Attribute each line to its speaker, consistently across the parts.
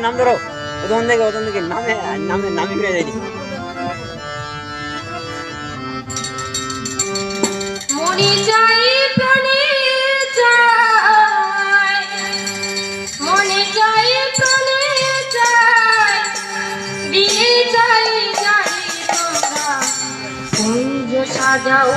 Speaker 1: নাম ধরো
Speaker 2: ওখান থেকে ওখান থেকে নামে নামে নামি ফিরে যাইনি
Speaker 3: মরি যাই প্রাণে যায়। মনে যাই প্রাণে যায় দিয়ে যাই যাই তোমরা সাজাও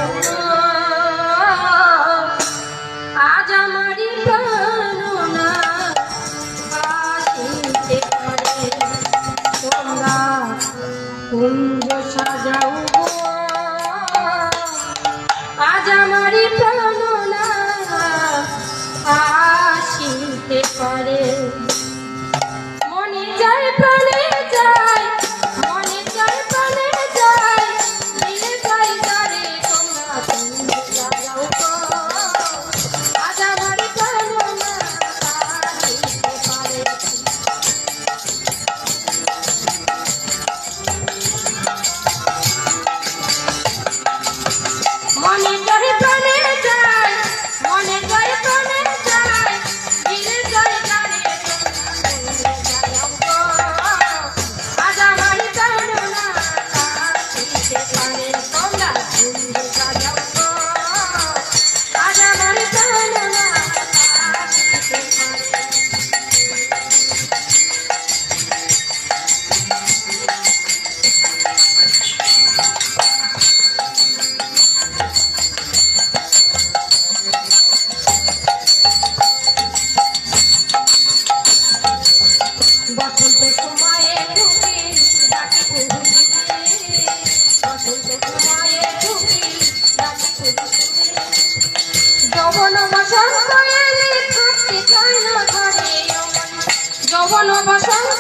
Speaker 3: কুঞ্জ সাজাও ভালোবাসা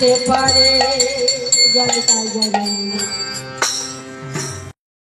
Speaker 3: যেতে পারে। জয় তাই জয়